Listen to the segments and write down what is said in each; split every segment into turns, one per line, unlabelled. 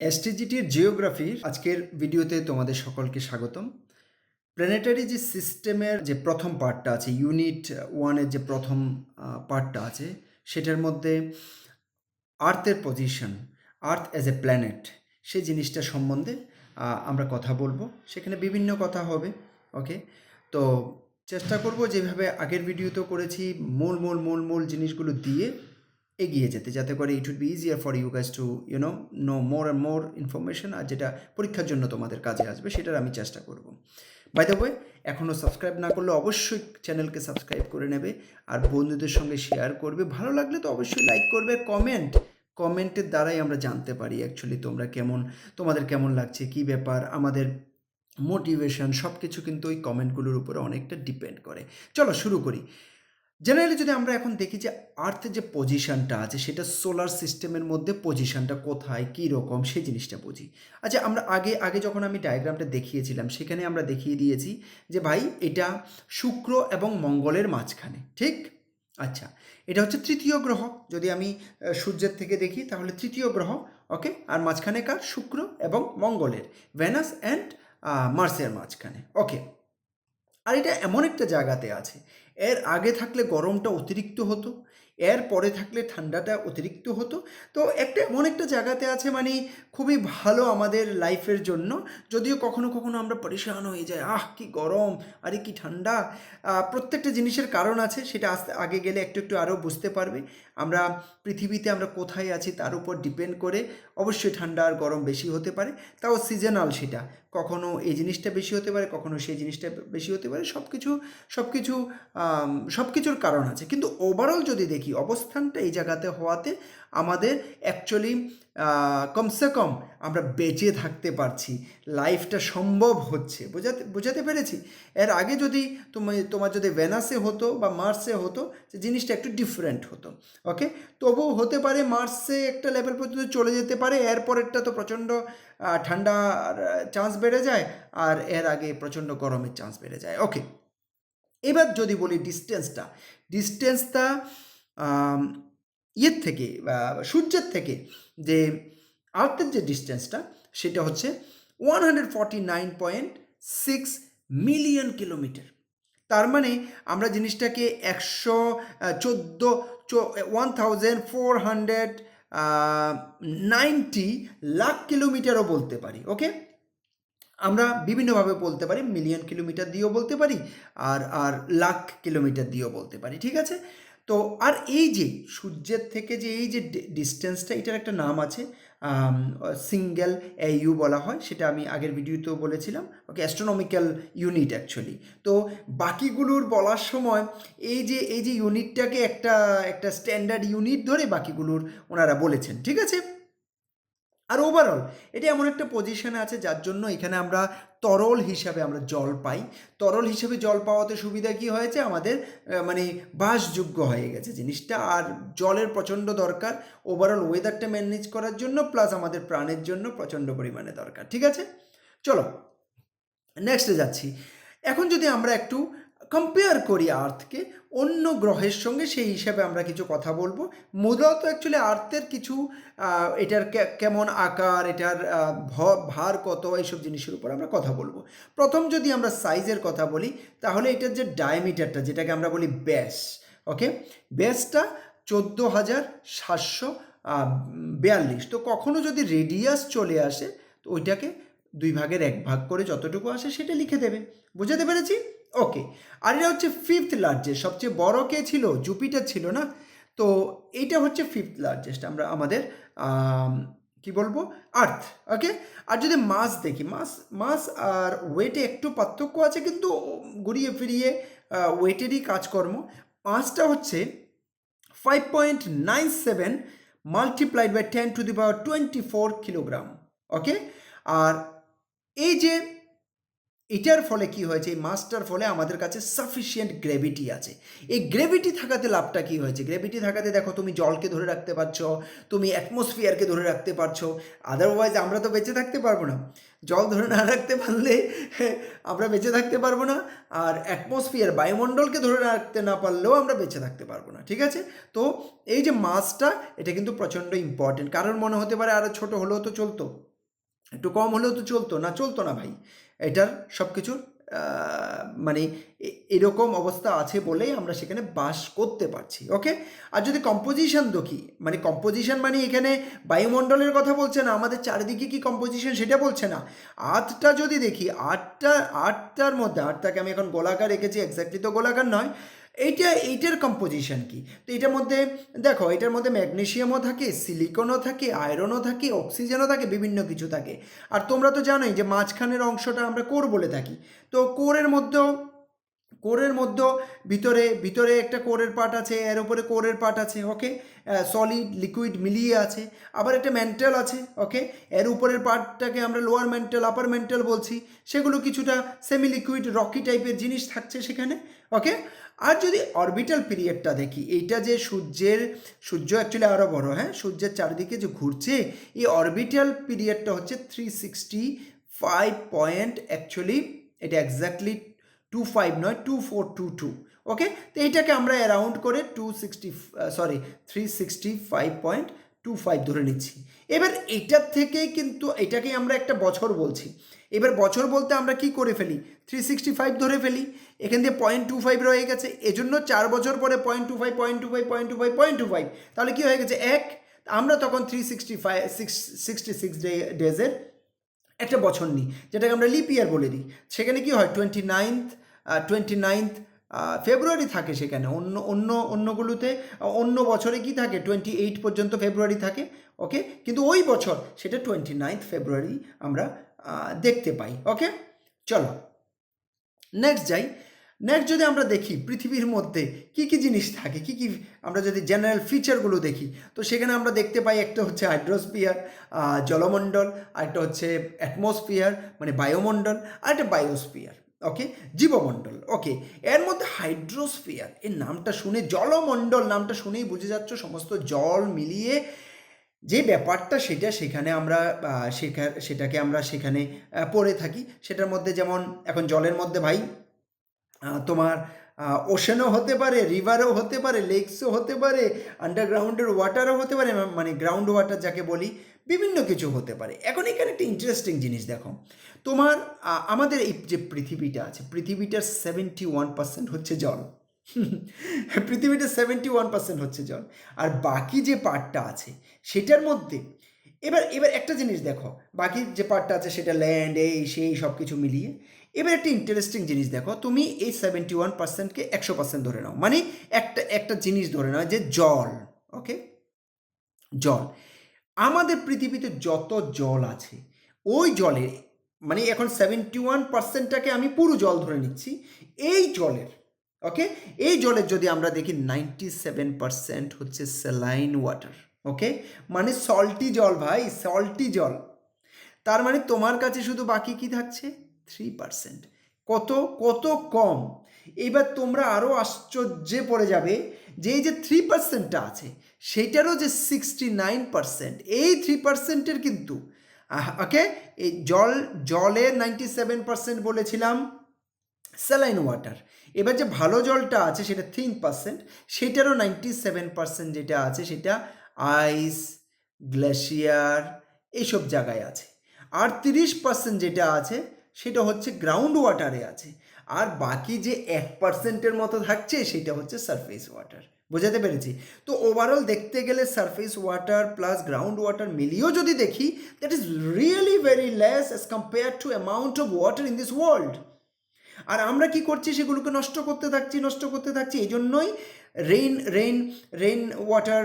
এসটিজিটির জিওগ্রাফির আজকের ভিডিওতে তোমাদের সকলকে স্বাগতম। প্ল্যানেটারি যে সিস্টেমের যে প্রথম পার্টটা আছে ইউনিট ওয়ানের যে প্রথম পার্টটা আছে, সেটার মধ্যে আর্থের position earth as a planet সেই জিনিসটা সম্বন্ধে আমরা কথা বলব। সেখানে বিভিন্ন কথা হবে ওকে তো চেষ্টা করব যেভাবে আগের ভিডিওতেও করেছি, মূল মূল মূল মূল জিনিসগুলো দিয়ে এগিয়ে যেতে, যাতে করে it would be easier for you guys to you know know more and more information আর যেটা পরীক্ষার জন্য তোমাদের কাজে আসবে সেটার আমি চেষ্টা করব। বাই দ্য ওয়ে এখনও সাবস্ক্রাইব না করলে অবশ্যই চ্যানেলকে সাবস্ক্রাইব করে নেবে আর বন্ধুদের সঙ্গে শেয়ার করবে। ভালো লাগলে তো অবশ্যই লাইক করবে কমেন্ট কমেন্টের দ্বারাই আমরা জানতে পারি অ্যাকচুয়ালি তোমরা কেমন, তোমাদের কেমন লাগছে, কি ব্যাপার, আমাদের মোটিভেশন সব কিছু কিন্তু ওই কমেন্টগুলোর উপরে অনেকটা ডিপেন্ড করে। চলো শুরু করি। জেনারেলি যদি আমরা এখন দেখি যে আর্থের যে পজিশনটা আছে, সেটা সোলার সিস্টেমের মধ্যে পজিশনটা কোথায়, কী রকম, সেই জিনিসটা বুঝি। আচ্ছা আমরা আগে আগে যখন আমি ডায়াগ্রামটা দেখিয়েছিলাম, সেখানে আমরা দেখিয়ে দিয়েছি যে ভাই, এটা শুক্র এবং মঙ্গলের মাঝখানে, ঠিক? আচ্ছা এটা হচ্ছে তৃতীয় গ্রহ। যদি আমি সূর্যের থেকে দেখি, তাহলে তৃতীয় গ্রহ ওকে আর মাঝখানে কার? শুক্র এবং মঙ্গলের ভেনাস অ্যান্ড মার্সের মাঝখানে ওকে আর এটা এমন একটা জায়গাতে আছে এর আগে থাকলে গরমটা অতিরিক্ত হতো, এর পরে থাকলে ঠান্ডাটা অতিরিক্ত হতো। তো একটা এমন একটা জায়গাতে আছে মানে খুবই ভালো আমাদের লাইফের জন্য, যদিও কখনো কখনো আমরা পরিশান হয়ে যাই, আহ, কি গরম, আরে কি ঠান্ডা। প্রত্যেকটা জিনিসের কারণ আছে, সেটা আস্তে আগে গেলে একটু একটু আরও বুঝতে পারবে। আমরা পৃথিবীতে আমরা কোথায় আছি তার উপর ডিপেন্ড করে অবশ্যই ঠান্ডা আর গরম বেশি হতে পারে। তাও সিজনাল সেটা। কখনো এই জিনিসটা বেশি হতে পারে, কখনো সেই জিনিসটা বেশি হতে পারে। সব কিছু সব কিছু সব কিছুর কারণ আছে। কিন্তু ওভারঅল যদি দেখি, অবস্থানটা এই জায়গাতে হওয়াতে আমাদের অ্যাকচুয়ালি কমসে কম আমরা বেঁচে থাকতে পারছি। লাইফটা সম্ভব হচ্ছে। বোঝাতে বোঝাতে পেরেছি? এর আগে যদি তুমি তোমার যদি ভেনাসে হতো বা মার্সে হতো জিনিসটা একটু ডিফারেন্ট হতো। ওকে তবুও হতে পারে মার্সে একটা লেভেল পর্যন্ত চলে যেতে পারে এরপরেরটা তো প্রচণ্ড আহ, ঠান্ডার চান্স বেড়ে যায় আর এর আগে প্রচণ্ড গরমের চান্স বেড়ে যায়। ওকে এবার যদি বলি ডিস্টেন্সটা ডিস্টেন্সটা ইয়ের থেকে সূর্যের থেকে যে আর্থের যে ডিস্টেন্সটা, সেটা হচ্ছে one hundred forty nine point six million kilometre তার মানে আমরা জিনিসটাকে একশো চোদ্দ one thousand four hundred ninety lakh কিলোমিটারও বলতে পারি ওকে আমরা বিভিন্নভাবে বলতে পারি মিলিয়ন কিলোমিটার দিয়েও বলতে পারি, আর আর লাখ কিলোমিটার দিয়েও বলতে পারি, ঠিক আছে? তো আর এই যে সূর্যের থেকে যে এই যে ডিস্টেন্সটা এটার একটা নাম আছে সিঙ্গেল ইউ বলা হয়, সেটা আমি আগের ভিডিওতেও বলেছিলাম, ওকে অ্যাস্ট্রোনমিক্যাল ইউনিট অ্যাকচুয়ালি তো বাকিগুলোর বলার সময় এই যে এই যে ইউনিটটাকে একটা একটা স্ট্যান্ডার্ড ইউনিট ধরে বাকিগুলোর ওনারা বলেছেন, ঠিক আছে? আর ওভারঅল এটা এমন একটা পজিশনে আছে যার জন্য এখানে আমরা তরল হিসাবে আমরা জল পাই। তরল হিসাবে জল পাওয়াতে সুবিধা কি হয়েছে? আমাদের মানে বাসযোগ্য হয়ে গেছে জিনিসটা। আর জলের প্রচণ্ড দরকার ওভারঅল ওয়েদারটা ম্যানেজ করার জন্য প্লাস আমাদের প্রাণের জন্য প্রচণ্ড পরিমাণে দরকার। ঠিক আছে? চলো নেক্সটে যাচ্ছি। এখন যদি আমরা একটু কম্পেয়ার করি আর্থকে, অন্য গ্রহের সঙ্গে সেই হিসাবে আমরা কিছু কথা বলব। মূলত অ্যাকচুয়ালি আর্থের কিছু এটার কেমন আকার, এটার ভার কত, এইসব জিনিসের উপর আমরা কথা বলব। প্রথম যদি আমরা সাইজের কথা বলি, তাহলে এটার যে ডায়ামিটারটা যেটাকে আমরা বলি ব্যাস ওকে ব্যাসটা চোদ্দ হাজার সাতশো বিয়াল্লিশ। তো কখনো যদি রেডিয়াস চলে আসে, তো ওইটাকে দুই ভাগের এক ভাগ করে যতটুকু আসে, সেটা লিখে দেবে। বুঝাতে পেরেছি? ওকে আর এটা হচ্ছে ফিফথ লার্জেস্ট সবচেয়ে বড় কে ছিল? জুপিটার ছিল না? তো এইটা হচ্ছে ফিফথ লার্জেস্ট আমরা আমাদের আম, কি বলব? আর্থ ওকে আর যদি মাস দেখি মাস মাস আর ওয়েটে একটু পার্থক্য আছে কিন্তু ঘুরিয়ে ফিরিয়ে ওয়েটেরই কাজকর্ম। মাসটা হচ্ছে five point nine seven multiplied by ten to the power twenty four kilogram okay আর এই যে এটার ফলে কি হয়েছে? এই মাসটার ফলে আমাদের কাছে সাফিসিয়েন্ট গ্র্যাভিটি আছে। এই গ্র্যাভিটি থাকাতে লাভটা কি হয়েছে? গ্র্যাভিটি থাকাতে দেখো, তুমি জলকে ধরে রাখতে পারছ, তুমি অ্যাটমসফিয়ারকে ধরে রাখতে পারছ। আদারওয়াইজ আমরা তো বেঁচে থাকতে পারব না। জল ধরে না রাখতে পারলে আমরা বেঁচে থাকতে পারব না। আর অ্যাটমসফিয়ার বায়ুমণ্ডলকে ধরে রাখতে না পারলেও আমরা বেঁচে থাকতে পারব না, ঠিক আছে? তো এই যে মাসটা এটা কিন্তু প্রচণ্ড ইম্পর্টেন্ট কারণ মনে হতে পারে আরও ছোট হলেও তো চলতো। একটু কম হলেও তো চলতো। না চলতো না ভাই। এটার সব কিছুর মানে এরকম অবস্থা আছে বলেই আমরা সেখানে বাস করতে পারছি ওকে আর যদি কম্পোজিশন দেখি মানে কম্পোজিশন মানে এখানে বায়ুমণ্ডলের কথা বলছে না, আমাদের চারিদিকে কি কম্পোজিশন সেটা বলছে না। আটটা যদি দেখি আটটা আটটার মধ্যে আটটাকে আমি এখন গোলাকার রেখেছি এক্স্যাক্টলি তো গোলাকার নয় এইটা, এইটার কম্পোজিশন কি? তো এটার মধ্যে, দেখো, এটার মধ্যে ম্যাগনেশিয়ামও থাকে সিলিকনও থাকে আয়রনও থাকে অক্সিজেনও থাকে, বিভিন্ন কিছু থাকে। আর তোমরা তো জানোই যে মাঝখানের অংশটা আমরা কোর বলে থাকি। তো কোরের মধ্যেও কোরের মধ্যে ভিতরে ভিতরে একটা কোরের পার্ট আছে, এর উপরে কোরের পার্ট আছে ওকে সলিড লিকুইড মিলিয়ে আছে। আবার একটা মেন্টাল আছে ওকে এর উপরের পার্টটাকে আমরা লোয়ার মেন্টাল আপার মেন্টাল বলছি। সেগুলো কিছুটা সেমি লিকুইড রকি টাইপের জিনিস থাকছে সেখানে ওকে আর যদি অরবিটাল পিরিয়ডটা দেখি, এইটা যে সূর্যের, সূর্য অ্যাকচুয়ালি আরও বড় হ্যাঁ? সূর্যের চারিদিকে যে ঘুরছে, এই অরবিটাল পিরিয়ডটা হচ্ছে three sixty five point actually এটা এক্স্যাক্টলি টু ফাইভ নয় two four two two okay তো এইটাকে আমরা অ্যারাউন্ড করে two sixty sorry three sixty five point two five ধরে নিচ্ছি। এবার এটার থেকে কিন্তু এটাকেই আমরা একটা বছর বলছি। এবার বছর বলতে আমরা কি করে ফেলি? থ্রি সিক্সটি ফাইভ ধরে ফেলি। এখান দিয়ে পয়েন্ট টু ফাইভ রয়ে গেছে। এজন্য চার বছর পরে point two five point two five point two five point two five তাহলে কী হয়ে গেছে? এক, আমরা তখন three sixty five six sixty six day ডেজের একটা বছর নিই, যেটাকে আমরা লিপ ইয়ার বলে দিই। সেখানে কি হয়? Twenty ninth twenty ninth February থাকে সেখানে। অন্য অন্য, অন্যগুলোতে, অন্য বছরে কি থাকে? টোয়েন্টি এইট পর্যন্ত ফেব্রুয়ারি থাকে ওকে কিন্তু ওই বছর সেটা টোয়েন্টি নাইনথ ফেব্রুয়ারি আমরা দেখতে পাই ওকে চলো নেক্সট যাই। নেক্সট যদি আমরা দেখি, পৃথিবীর মধ্যে কি কি জিনিস থাকে, কি কি আমরা যদি জেনারেল ফিচারগুলো দেখি, তো সেখানে আমরা দেখতে পাই একটা হচ্ছে হাইড্রোস্ফিয়ার জলমণ্ডল আর একটা হচ্ছে অ্যাটমসফিয়ার মানে বায়ুমণ্ডল আর একটা বায়োস্ফিয়ার ওকে জীবমণ্ডল ওকে এর মধ্যে হাইড্রোস্ফিয়ার এর নামটা শুনে, জলমণ্ডল নামটা শুনেই বুঝে যাচ্ছ, সমস্ত জল মিলিয়ে যে ব্যাপারটা সেটা সেখানে আমরা সেটাকে আমরা সেখানে পড়ে থাকি। সেটার মধ্যে যেমন, এখন জলের মধ্যে ভাই তোমার ওশেনও হতে পারে রিভারও হতে পারে লেকসও হতে পারে আন্ডারগ্রাউন্ডের ওয়াটারও হতে পারে মানে গ্রাউন্ড ওয়াটার যাকে বলি বিভিন্ন কিছু হতে পারে। এখন এখানে একটা ইন্টারেস্টিং জিনিস দেখো। তোমার আমাদের এই যে পৃথিবীটা আছে, পৃথিবীটার সেভেন্টি ওয়ান পার্সেন্ট হচ্ছে জল। পৃথিবীটা সেভেন্টি ওয়ান পার্সেন্ট হচ্ছে জল। আর বাকি যে পার্টটা আছে, সেটার মধ্যে, এবার এবার একটা জিনিস দেখো। বাকি যে পার্টটা আছে, সেটা ল্যান্ড এই, সেই সব কিছু মিলিয়ে, এবার একটা ইন্টারেস্টিং জিনিস দেখো। তুমি এই সেভেন্টি ওয়ান পার্সেন্টকে একশো পার্সেন্ট ধরে নাও। মানে একটা একটা জিনিস ধরে নাও যে জল ওকে জল। আমাদের পৃথিবীতে যত জল আছে, ওই জলে মানে এখন সেভেন্টি ওয়ান পার্সেন্টটাকে আমি পুরো জল ধরে নিচ্ছি, এই জলের ওকে এই জলের যদি আমরা দেখি নাইনটি সেভেন পার্সেন্ট হচ্ছে স্যালাইন ওয়াটার ওকে মানে সল্টি জল ভাই সল্টি জল। তার মানে তোমার কাছে শুধু বাকি কি থাকছে? থ্রি পার্সেন্ট কত কত কম? এবার তোমরা আরও আশ্চর্যে পড়ে যাবে যে এই যে থ্রি পার্সেন্টটা আছে সেটারও যে সিক্সটি নাইন পার্সেন্ট এই থ্রি পার্সেন্টের কিন্তু। ওকে এই জল জলের নাইনটি সেভেন পার্সেন্ট বলেছিলাম স্যালাইন ওয়াটার এবার যে ভালো জলটা আছে সেটা তিন পার্সেন্ট সেটারও নাইনটি সেভেন পার্সেন্ট যেটা আছে সেটা আইস গ্লেশিয়ার এইসব জায়গায় আছে। আর তিরিশ পার্সেন্ট যেটা আছে সেটা হচ্ছে গ্রাউন্ড ওয়াটারে আছে। আর বাকি যে এক পার্সেন্টের মতো থাকছে সেটা হচ্ছে সারফেস ওয়াটার বোঝাতে পেরেছি। তো ওভারঅল দেখতে গেলে surface water plus ground water মিলিয়েও যদি দেখি that is really very less as compare to amount of water in this world আর আমরা কি করছি? সেগুলোকে নষ্ট করতে থাকছি, নষ্ট করতে থাকছি এই জন্যই rain rain rain water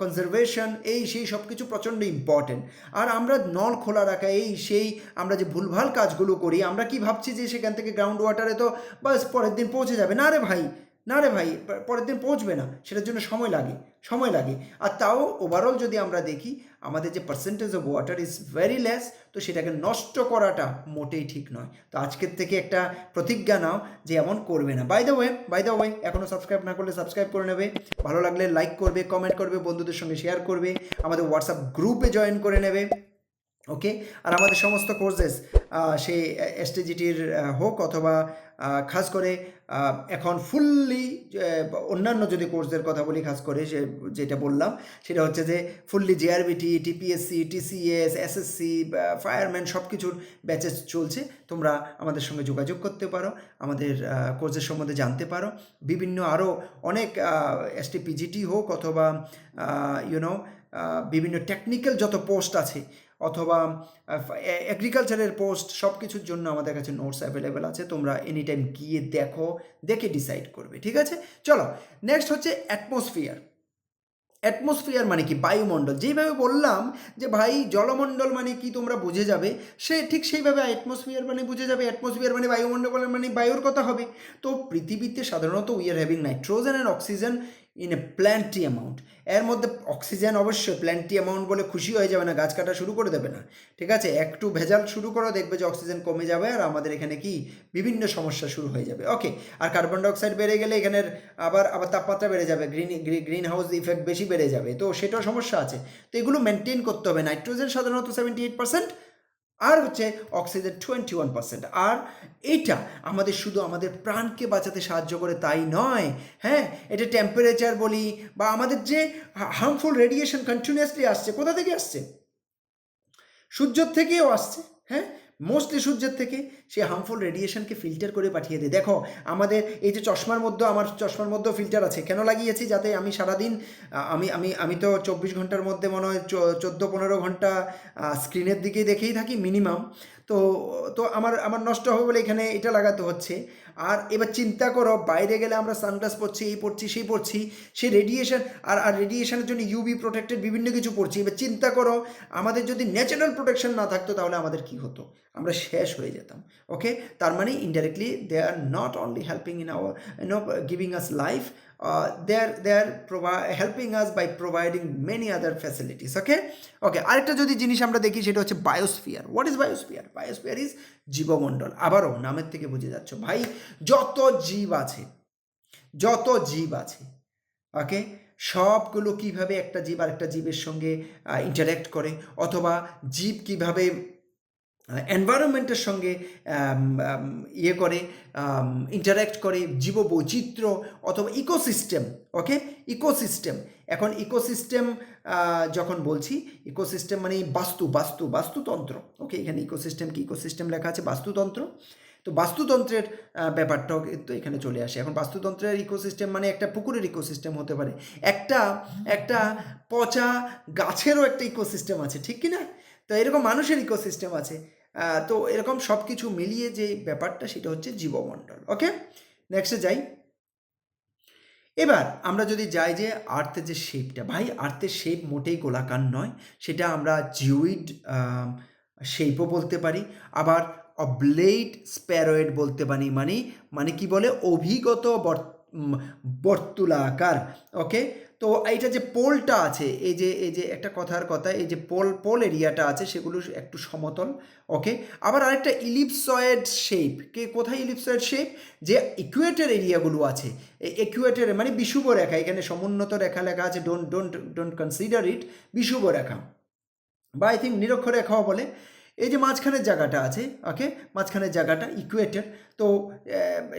conservation এই সেই সব কিছু প্রচণ্ড ইম্পর্টেন্ট আর আমরা নল খোলা রাখা, এই সেই আমরা যে ভুলভাল কাজগুলো করি, আমরা কি ভাবছি যে সেখান থেকে গ্রাউন্ড ওয়াটারে তো বাস পরের দিন পৌঁছে যাবে? না রে ভাই না রে ভাই পরের দিন পৌঁছবে না, সেটার জন্য সময় লাগে সময় লাগে। আর তাও ওভারঅল যদি আমরা দেখি, আমাদের যে percentage of water is very less তো সেটাকে নষ্ট করাটা মোটেই ঠিক নয়। তো আজকের থেকে একটা প্রতিজ্ঞা নাও যে এমন করবে না। By the way by the way এখনও সাবস্ক্রাইব না করলে সাবস্ক্রাইব করে নেবে। ভালো লাগলে লাইক করবে কমেন্ট করবে, বন্ধুদের সঙ্গে শেয়ার করবে। আমাদের হোয়াটসঅ্যাপ গ্রুপে জয়েন করে নেবে। ওকে? আর আমাদের সমস্ত কোর্সেস সে এসটিজিটির হোক অথবা খাস করে এখন ফুললি অন্যান্য যদি কোর্সের কথা বলি খাস করে, সে, যেটা বললাম, সেটা হচ্ছে যে fully JRBT TPSC TCS SSC fireman সব কিছুর ব্যাচেস চলছে। তোমরা আমাদের সঙ্গে যোগাযোগ করতে পারো, আমাদের কোর্সের সম্বন্ধে জানতে পারো। বিভিন্ন আরও অনেক এসটি পিজিটি হোক অথবা ইউনো বিভিন্ন টেকনিক্যাল যত পোস্ট আছে অথবা এগ্রিকালচারের পোস্ট সব কিছুর জন্য আমাদের কাছে নোটস অ্যাভেলেবেল আছে, তোমরা এনি টাইম গিয়ে দেখো, দেখে ডিসাইড করবে, ঠিক আছে? চলো নেক্সট হচ্ছে অ্যাটমসফিয়ার অ্যাটমসফিয়ার মানে কি? বায়ুমণ্ডল। যেইভাবে বললাম যে, ভাই, জলমণ্ডল মানে কি তোমরা বুঝে যাবে, সে ঠিক সেইভাবে অ্যাটমসফিয়ার মানে বুঝে যাবে। অ্যাটমসফিয়ার মানে বায়ুমণ্ডল মানে বায়ুর কথা হবে। তো পৃথিবীতে সাধারণত we are having nitrogen and oxygen in a plenty amount এর মধ্যে অক্সিজেন অবশ্যই প্ল্যান্টি অ্যামাউন্ট বলে খুশি হয়ে যাবে না, গাছ কাটা শুরু করে দেবে না। ঠিক আছে? একটু ভেজাল শুরু করো, দেখবে যে অক্সিজেন কমে যাবে আর আমাদের এখানে কি? বিভিন্ন সমস্যা শুরু হয়ে যাবে। ওকে আর কার্বন ডাইঅক্সাইড বেড়ে গেলে এখানের আবার আবার তাপমাত্রা বেড়ে যাবে গ্রিন গ্রিন হাউস ইফেক্ট বেশি বেড়ে যাবে। তো সেটাও সমস্যা আছে। তো এগুলো মেনটেন করতে হবে। নাইট্রোজেন সাধারণত সেভেন্টি এইট পার্সেন্ট আর হচ্ছে অক্সিজেন টোয়েন্টি ওয়ান পার্সেন্ট আর এটা আমাদের শুধু আমাদের প্রাণকে বাঁচাতে সাহায্য করে তাই নয় হ্যাঁ? এটা টেম্পারেচার বলি বা আমাদের যে হার্মফুল রেডিয়েশন কন্টিনিউয়াসলি আসছে, কোথা থেকে আসছে? সূর্যর থেকেও আসছে হ্যাঁ? মোস্টলি সূর্যের থেকে সে হার্মফুল রেডিয়েশনকে ফিল্টার করে পাঠিয়ে দেয়। দেখো, আমাদের এই যে চশমার মধ্যে, আমার চশমার মধ্যেও ফিল্টার আছে। কেন লাগিয়েছি? যাতে আমি সারাদিন আমি আমি আমি তো চব্বিশ ঘণ্টার মধ্যে মনে হয় চোদ্দ পনেরো ঘণ্টা স্ক্রিনের দিকেই দেখেই থাকি মিনিমাম তো তো আমার আমার নষ্ট হবে বলে এখানে এটা লাগাতে হচ্ছে। আর এবার চিন্তা করো, বাইরে গেলে আমরা সানগ্লাস পরছি, এই পড়ছি সেই পড়ছি সে রেডিয়েশন আর আর রেডিয়েশনের জন্য ইউবি প্রোটেক্টেড বিভিন্ন কিছু পড়ছি এবার চিন্তা করো, আমাদের যদি ন্যাচারাল প্রোটেকশন না থাকতো তাহলে আমাদের কি হতো? আমরা শেষ হয়ে যেতাম ওকে তার মানে indirectly they are not only helping in our no giving us life they are they are helping us by providing many other facilities okay okay আরেকটা যদি জিনিস আমরা দেখি, সেটা হচ্ছে biosphere what is biosphere biosphere is জীবমণ্ডল। আবারও নামের থেকে বুঝে যাচ্ছ। ভাই, যত জীব আছে, যত জীব আছে, ওকে? সবগুলো কীভাবে একটা জীব আরেকটা জীবের সঙ্গে ইন্টারাক্ট করে? অথবা জীব কীভাবে এনভায়রনমেন্টের সঙ্গে ইয়ে করে ইন্টারাক্ট করে জীববৈচিত্র্য অথবা ইকোসিস্টেম ওকে ইকোসিস্টেম এখন ইকোসিস্টেম যখন বলছি ইকোসিস্টেম মানে বাস্তু বাস্তু, বাস্তুতন্ত্র ওকে এখানে ইকোসিস্টেম কি? ইকোসিস্টেম লেখা আছে বাস্তুতন্ত্র। তো বাস্তুতন্ত্রের ব্যাপারটাও কিন্তু এখানে চলে আসে। এখন বাস্তুতন্ত্রের ইকোসিস্টেম মানে একটা পুকুরের ইকোসিস্টেম হতে পারে। একটা একটা পচা গাছেরও একটা ইকোসিস্টেম আছে, ঠিক কি না? তো এরকম মানুষের ইকোসিস্টেম আছে। তো এরকম সব কিছু মিলিয়ে যে ব্যাপারটা, সেটা হচ্ছে জীবমণ্ডল ওকে নেক্সটে যাই। এবার আমরা যদি যাই যে আর্থের যে শেপটা ভাই আর্থের শেপ মোটেই গোলাকার নয়, সেটা আমরা জিউইড শেপও বলতে পারি, আবার অবলেট স্প্যারয়েড বলতে পারি মানে মানে কি বলে? অভিগত বর- বর্তুলাকার ওকে তো এইটা যে পোলটা আছে, এই যে এই যে একটা কথার কথা, এই যে পোল পোল এরিয়াটা আছে, সেগুলো একটু সমতল ওকে আবার আরেকটা ইলিপসয়েড শেপ কে, কোথায় ইলিপসয়েড শেপ যে ইকুয়েটর এরিয়াগুলো আছে, এই ইকুয়েটর মানে বিষুব রেখা, এখানে সমুন্নত রেখা লেখা আছে don't don't don't consider it বিষুব রেখা। বা আই থিঙ্ক নিরক্ষর রেখাও বলে। এই যে মাঝখানের জায়গাটা আছে ওকে মাঝখানের জায়গাটা ইকুয়েটর তো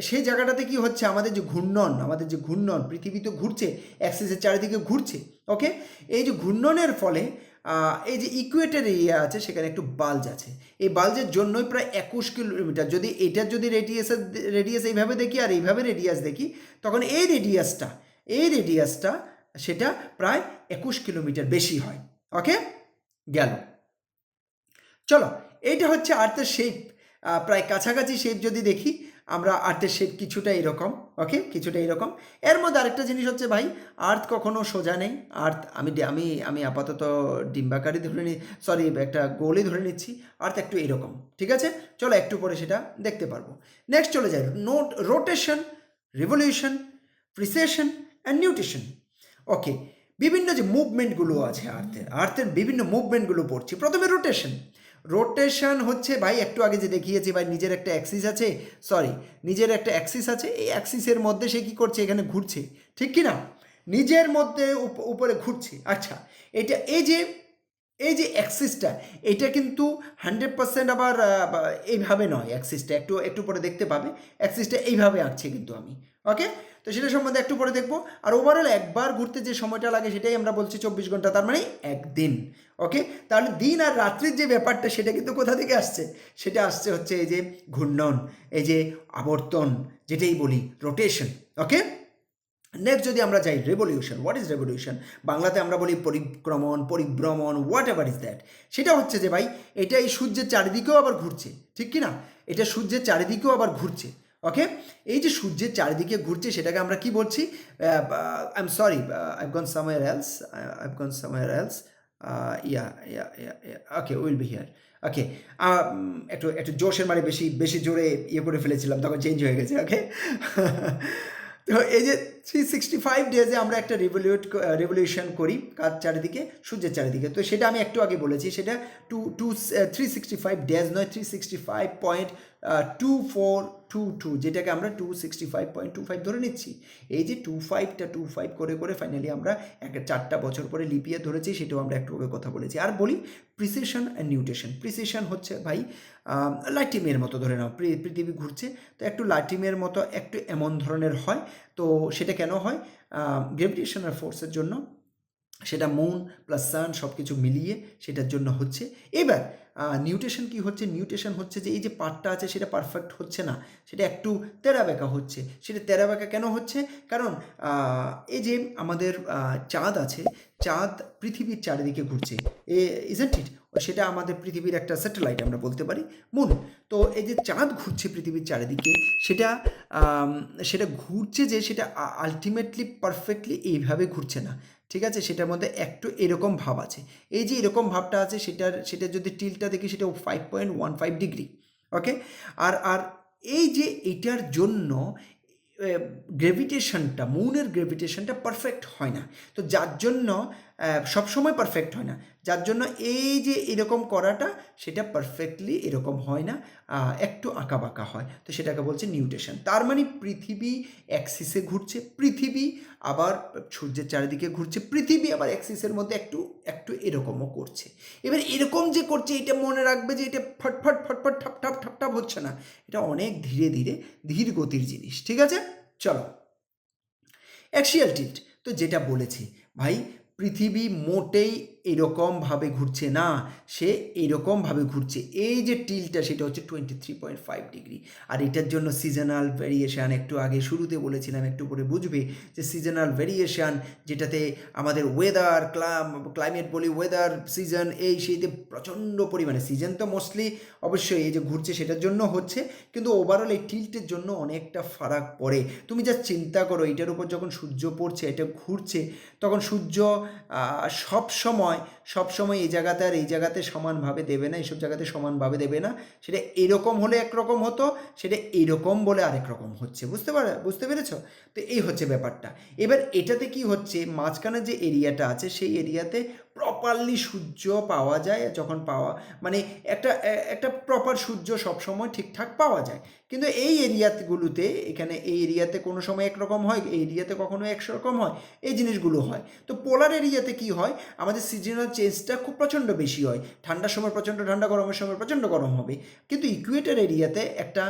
সেই জায়গাটাতে কি হচ্ছে? আমাদের যে ঘূর্ণন, আমাদের যে ঘূর্ণন, পৃথিবী তো ঘুরছে অ্যাক্সিসের চারিদিকে ঘুরছে ওকে এই যে ঘূর্ণনের ফলে এই যে ইকুয়েটার এরিয়া আছে, সেখানে একটু বাল্জ আছে। এই বাল্জের জন্যই প্রায় একুশ কিলোমিটার, যদি এটার যদি রেডিয়াসের রেডিয়াস এইভাবে দেখি আর এইভাবে রেডিয়াস দেখি, তখন এই রেডিয়াসটা এই রেডিয়াসটা সেটা প্রায় একুশ কিলোমিটার বেশি হয় ওকে গেল। চলো, এইটা হচ্ছে আর্থের শেপ প্রায় কাছাকাছি শেপ যদি দেখি, আমরা আর্থের শেপ কিছুটা এরকম ওকে কিছুটা এরকম। এর মধ্যে আরেকটা জিনিস হচ্ছে ভাই, আর্থ কখনো সোজা নেই। আর্থ, আমি আমি আমি আপাতত ডিম্বাকারই ধরে নি সরি একটা গোলই ধরে নিচ্ছি। আর্থ একটু এরকম, ঠিক আছে? চলো একটু পরে সেটা দেখতে পারব। নেক্সট চলে যাই। Note rotation revolution precession and nutrition okay বিভিন্ন যে মুভমেন্টগুলো আছে আর্থের আর্থের বিভিন্ন মুভমেন্টগুলো পড়ছি। প্রথমে রোটেশন রোটেশন হচ্ছে ভাই, একটু আগে যে দেখিয়েছি ভাই, নিজের একটা অ্যাক্সিস আছে সরি নিজের একটা অ্যাক্সিস আছে, এই অ্যাক্সিসের মধ্যে সে কী করছে, এখানে ঘুরছে, ঠিক কি না? নিজের মধ্যে উপ- উপরে ঘুরছে আচ্ছা এটা, এই যে এই যে অ্যাক্সিসটা এটা কিন্তু হান্ড্রেড পার্সেন্ট আবার এইভাবে নয় অ্যাক্সিসটা একটু একটু পরে দেখতে পাবে অ্যাক্সিসটা এইভাবে আঁকছে কিন্তু আমি ওকে তো সেটা সম্বন্ধে একটু পরে দেখব। আর ওভারঅল একবার ঘুরতে যে সময়টা লাগে, সেটাই আমরা বলছি চব্বিশ ঘণ্টা। তার মানে একদিন। ওকে তাহলে দিন আর রাত্রির যে ব্যাপারটা, সেটা কিন্তু কোথা থেকে আসছে? সেটা আসছে হচ্ছে এই যে ঘূর্ণন, এই যে আবর্তন, যেটাই বলি রোটেশন ওকে নেক্সট যদি আমরা যাই রেভলিউশন হোয়াট ইজ রেভলিউশন বাংলাতে আমরা বলি পরিক্রমণ, পরিভ্রমণ হোয়াট এভার ইজ দ্যাট সেটা হচ্ছে যে ভাই এটা এই সূর্যের চারিদিকেও আবার ঘুরছে। ঠিক কি না এটা সূর্যের চারিদিকেও আবার ঘুরছে। ওকে এই যে সূর্যের চারিদিকে ঘুরছে, সেটাকে আমরা কি বলছি? I am sorry I've gone somewhere else I've gone somewhere else yeah yeah okay will be here okay একটু একটু জোশের মারে বেশি বেশি জোরে ইয়ে করে ফেলেছিলাম, তখন চেঞ্জ হয়ে গেছে ওকে তো এই যে থ্রি সিক্সটি ফাইভ ডেজে আমরা একটা রিভলিউট রেভলিউশন করি কার চারিদিকে, সূর্যের চারিদিকে। তো সেটা আমি একটু আগে বলেছি, সেটা two two three sixty five days নয় three sixty five point two four two two যেটাকে আমরা two sixty five point two five ধরে নিচ্ছি। এই যে টু ফাইভটা টু ফাইভ করে করে ফাইনালি আমরা এক চারটা বছর পরে লিপিয়ে ধরেছি, সেটাও আমরা একটু আগে কথা বলেছি। আর বলি প্রিসেশন অ্যান্ড নিউট্রিশন প্রিসেশন হচ্ছে ভাই লাইটিমের মতো ধরে নাও পৃথিবী ঘুরছে, তো একটু লাইটিমের মতো, একটু এমন ধরনের হয় তো সেটা কেন হয়? গ্রেভিটেশনাল ফোর্সের জন্য সেটা মুন প্লাস সান সব কিছু মিলিয়ে সেটার জন্য হচ্ছে। এবার নিউট্রেশন কি হচ্ছে? নিউট্রেশন হচ্ছে যে এই যে পার্টটা আছে সেটা পারফেক্ট হচ্ছে না। সেটা একটু তেরা বেঁকা হচ্ছে। সেটা তেরা বেঁকা কেন হচ্ছে? কারণ এই যে আমাদের চাঁদ আছে, চাঁদ পৃথিবীর চারিদিকে ঘুরছে। এ ইজেন্ট ইট সেটা আমাদের পৃথিবীর একটা স্যাটেলাইট আমরা বলতে পারি মুন তো এই যে চাঁদ ঘুরছে পৃথিবীর চারিদিকে, সেটা সেটা ঘুরছে যে সেটা আলটিমেটলি পারফেক্টলি এইভাবে ঘুরছে না। ঠিক আছে? সেটার মধ্যে একটু এরকম ভাব আছে। এই যে এরকম ভাবটা আছে, সেটার সেটা যদি টিলটা দেখি, সেটা five point one five degree okay আর আর এই যে এটার জন্য গ্রেভিটেশনটা মুনের গ্রেভিটেশনটা পারফেক্ট হয় না। তো যার জন্য সবসময় পারফেক্ট হয় না। যার জন্য এই যে এরকম করাটা, সেটা পারফেক্টলি এরকম হয় না একটু আঁকা বাঁকা হয়। তো সেটাকে বলছে নিউটেশন। তার মানে পৃথিবী অ্যাক্সিসে ঘুরছে, পৃথিবী আবার সূর্যের চারিদিকে ঘুরছে, পৃথিবী আবার অ্যাক্সিসের মধ্যে একটু একটু এরকমও করছে। এবার এরকম যে করছে, এটা মনে রাখবে যে এটা ফটফট ফটফট ঠাপ ঠাপ ঠাপ ঠাপ হচ্ছে না। এটা অনেক ধীরে ধীরে, ধীর গতির জিনিস। ঠিক আছে? চলো। অ্যাক্সিয়াল টিল্ট তো যেটা বলেছি, ভাই পৃথিবী মোটেই এরকমভাবে ঘুরছে না, সে এরকমভাবে ঘুরছে। এই যে টিলটা, সেটা হচ্ছে twenty three point five degree. আর এটার জন্য সিজনাল ভেরিয়েশান একটু আগে শুরুতে বলেছিলাম, একটু পরে বুঝবে যে সিজনাল ভেরিয়েশান যেটাতে আমাদের ওয়েদার ক্লাম ক্লাইমেট বলি ওয়েদার সিজন এই সেইতে প্রচণ্ড পরিমাণে সিজন তো মোস্টলি অবশ্যই এই যে ঘুরছে সেটার জন্য হচ্ছে, কিন্তু ওভারঅল এই টিল্টের জন্য অনেকটা ফারাক পড়ে। তুমি যা চিন্তা করো, এটার উপর যখন সূর্য পড়ছে, এটা ঘুরছে, তখন সূর্য সব সময় সব সময় এই জায়গাতে আর এই জায়গাতে সমানভাবে দেবে না এইসব জায়গাতে সমানভাবে দেবে না। সেটা এরকম হলে একরকম হতো, সেটা এরকম বলে আরেক রকম হচ্ছে। বুঝতে পারে, বুঝতে পেরেছ? তো এই হচ্ছে ব্যাপারটা। এবার এটাতে কি হচ্ছে, মাঝখানে যে এরিয়াটা আছে, সেই এরিয়াতে প্রপারলি সূর্য পাওয়া যায়, যখন পাওয়া মানে একটা একটা প্রপার সূর্য সবসময় ঠিকঠাক পাওয়া যায়। কিন্তু এই এরিয়াগুলোতে, এখানে এই এরিয়াতে কোনো সময় একরকম হয়, এই এরিয়াতে কখনো একশো রকম হয়, এই জিনিসগুলো হয়। তো পোলার এরিয়াতে কি হয়? আমাদের সিজনাল চেঞ্জটা খুব প্রচণ্ড বেশি হয়। ঠান্ডার সময় প্রচণ্ড, ঠান্ডা গরমের সময় প্রচণ্ড গরম হবে। কিন্তু ইকুয়েটার এরিয়াতে একটা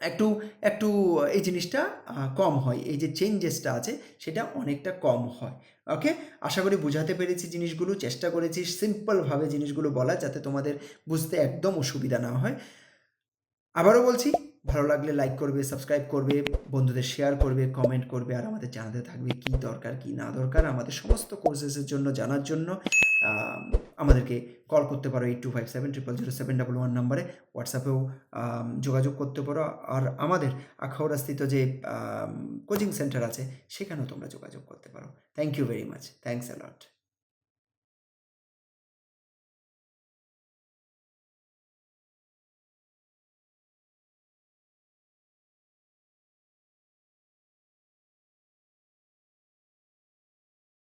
একটু একটু, এই জিনিসটা কম হয়। এই যে চেঞ্জেসটা আছে, সেটা অনেকটা কম হয়। ওকে আশা করি বোঝাতে পেরেছি জিনিসগুলো, চেষ্টা করেছি সিম্পলভাবে জিনিসগুলো বলা, যাতে তোমাদের বুঝতে একদম অসুবিধা না হয়। আবারও বলছি ভালো লাগলে লাইক করবে সাবস্ক্রাইব করবে, বন্ধুদের শেয়ার করবে কমেন্ট করবে, আর আমাদের জানাতে থাকবে কি দরকার, কি না দরকার, আমাদের সমস্ত কোর্সেসের জন্য, জানার জন্য আমাদেরকে কল করতে পারো eight two five seven triple zero seven double one নাম্বারে হোয়াটসঅ্যাপেও যোগাযোগ করতে পারো, আর আমাদের আখাউড়াস্থিত যে কোচিং সেন্টার আছে, সেখানেও তোমরা যোগাযোগ করতে পারো। Thank you very much thanks a lot